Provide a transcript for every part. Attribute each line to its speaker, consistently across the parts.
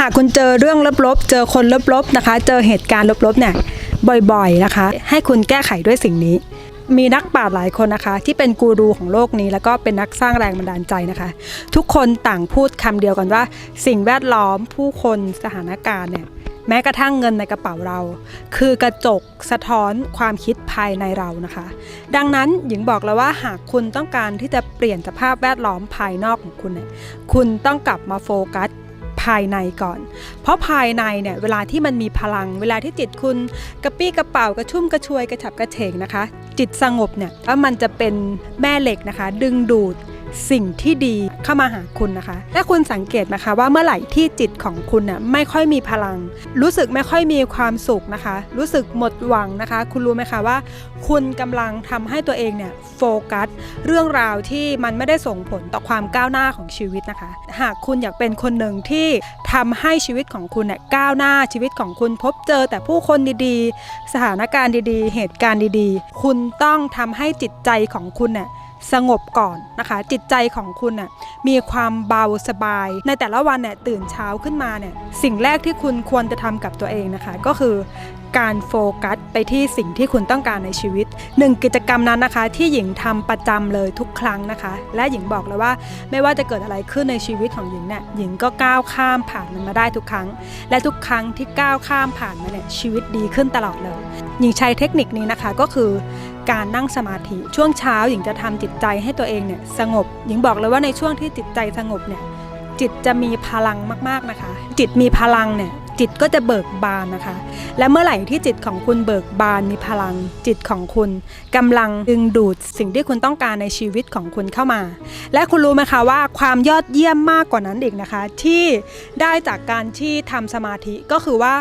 Speaker 1: หากคุณเจอเรื่องลบๆ เจอคนลบๆนะคะ เจอเหตุการณ์ลบๆเนี่ยบ่อยๆนะคะ ให้คุณแก้ไขด้วยสิ่งนี้ มีนักปราชญ์หลายคนนะคะ ที่เป็นกูรูของโลกนี้ แล้วก็เป็นนักสร้างแรงบันดาลใจนะคะ ทุกคนต่างพูดคำเดียวกันว่า สิ่งแวดล้อมผู้คนสถานการณ์เนี่ยแม้กระทั่งเงินในกระเป๋าเรา คือกระจกสะท้อนความคิดภายในเรานะคะ ดังนั้นหญิงบอกแล้วว่าหากคุณต้องการที่จะเปลี่ยนสภาพแวดล้อมภายนอกของคุณเนี่ยคุณต้องกลับมาโฟกัส ภายในก่อน เพราะภายในเนี่ยเวลาที่มันมีพลัง เวลาที่จิตคุณกระปี้กระเป๋ากระชุ่มกระชวยกระฉับกระเฉงนะคะ จิตสงบเนี่ยแล้วมันจะเป็นแม่เหล็กนะคะ ดึงดูด สิ่งที่ดีเข้ามาหาคุณนะคะ และคุณสังเกตนะคะว่าเมื่อไหร่ที่จิตของคุณน่ะไม่ค่อยมีพลัง รู้สึกไม่ค่อยมีความสุขนะคะ รู้สึกหมดหวังนะคะ คุณรู้ไหมคะว่า คุณกำลังทำให้ตัวเองเนี่ยโฟกัส เรื่องราวที่มันไม่ได้ส่งผลต่อความก้าวหน้าของชีวิตนะคะ หากคุณอยากเป็นคนหนึ่งที่ทำให้ชีวิตของคุณเนี่ยก้าวหน้าชีวิตของคุณพบเจอแต่ผู้คนดีๆ สถานการณ์ดีๆ เหตุการณ์ดีๆ คุณต้องทำให้จิตใจของคุณเนี่ยสงบก่อนนะคะ จิตใจของคุณน่ะมีความเบาสบาย ในแต่ละวันเนี่ยตื่นเช้าขึ้นมาเนี่ยสิ่งแรกที่คุณควรจะทำกับตัวเองนะคะ ก็คือ การโฟกัสไปที่สิ่งที่คุณต้องการในชีวิตหนึ่งกิจกรรมนั้นนะคะ ที่หญิงทำประจำเลยทุกครั้งนะคะ และหญิงบอกเลยว่าไม่ว่าจะเกิดอะไรขึ้นในชีวิตของหญิงเนี่ยหญิงก็ก้าวข้ามผ่านมันมาได้ทุกครั้ง และทุกครั้งที่ก้าวข้ามผ่านมาเนี่ยชีวิตดีขึ้นตลอดเลย หญิงใช้เทคนิคนี้นะคะก็คือการนั่งสมาธิช่วงเช้าหญิงจะทำจิตใจให้ตัวเองเนี่ยสงบ หญิงบอกเลยว่าในช่วงที่จิตใจสงบเนี่ยจิตจะมีพลังมากๆนะคะ จิตมีพลังเนี่ย จิตก็จะเบิกบานนะคะ และเมื่อไหร่ที่จิตของคุณเบิกบานมีพลัง จิตของคุณกำลังดึงดูดสิ่งที่คุณต้องการในชีวิตของคุณเข้ามา และคุณรู้ไหมคะว่าความยอดเยี่ยมมากกว่านั้นอีกนะคะ ที่ได้จากการที่ทำสมาธิก็คือว่า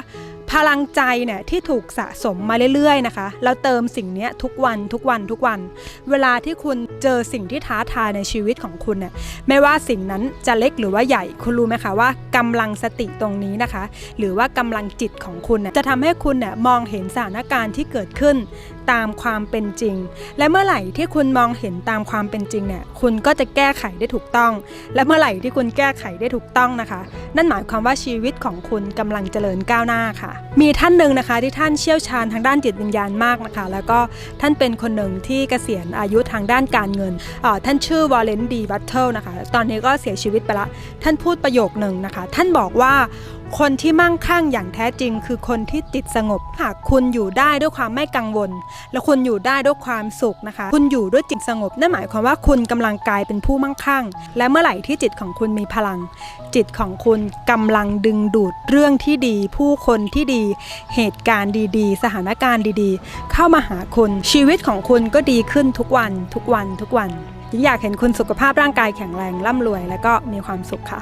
Speaker 1: พลังใจเนี่ยที่ถูกสะสมมาเรื่อยๆนะคะ เราเติมสิ่งนี้ทุกวันทุกวันทุกวัน เวลาที่คุณเจอสิ่งที่ท้าทายในชีวิตของคุณเนี่ยไม่ว่าสิ่งนั้นจะเล็กหรือว่าใหญ่คุณรู้ไหมคะว่ากำลังสติตรงนี้นะคะ หรือว่ากำลังจิตของคุณเนี่ยจะทำให้คุณเนี่ยมองเห็นสถานการณ์ที่เกิดขึ้น ตามความเป็นจริง และเมื่อไหร่ที่คุณมองเห็นตามความเป็นจริงเนี่ยคุณก็จะแก้ไขได้ถูกต้อง และเมื่อไหร่ที่คุณแก้ไขได้ถูกต้องนะคะ นั่นหมายความว่าชีวิตของคุณกำลังเจริญก้าวหน้าค่ะ มีท่านหนึ่งนะคะที่ท่านเชี่ยวชาญทางด้านจิตวิญญาณมากนะคะ แล้วก็ท่านเป็นคนหนึ่งที่เกษียณอายุทางด้านการเงินอ่าท่านชื่อวอลเลนดีบัตเทิลนะคะตอนนี้ก็เสียชีวิตไปละ ท่านพูดประโยคหนึ่งนะคะ ท่านบอกว่า คนที่มั่งคั่งอย่างแท้จริง คือคนที่จิตสงบ หากคุณอยู่ได้ด้วยความไม่กังวล และคุณอยู่ได้ด้วยความสุขนะคะ คุณอยู่ด้วยจิตสงบนั่นหมายความว่าคุณกำลังกลายเป็นผู้มั่งคั่ง และเมื่อไหร่ที่จิตของคุณมีพลัง จิตของคุณกำลังดึงดูดเรื่องที่ดี ผู้คนที่ดี เหตุการณ์ดีๆ สถานการณ์ดีๆ เข้ามาหาคุณชีวิตของคุณก็ดีขึ้นทุกวัน ทุกวันทุกวันอยากเห็นคุณสุขภาพร่างกายแข็งแรงร่ำรวย และก็มีความสุขค่ะ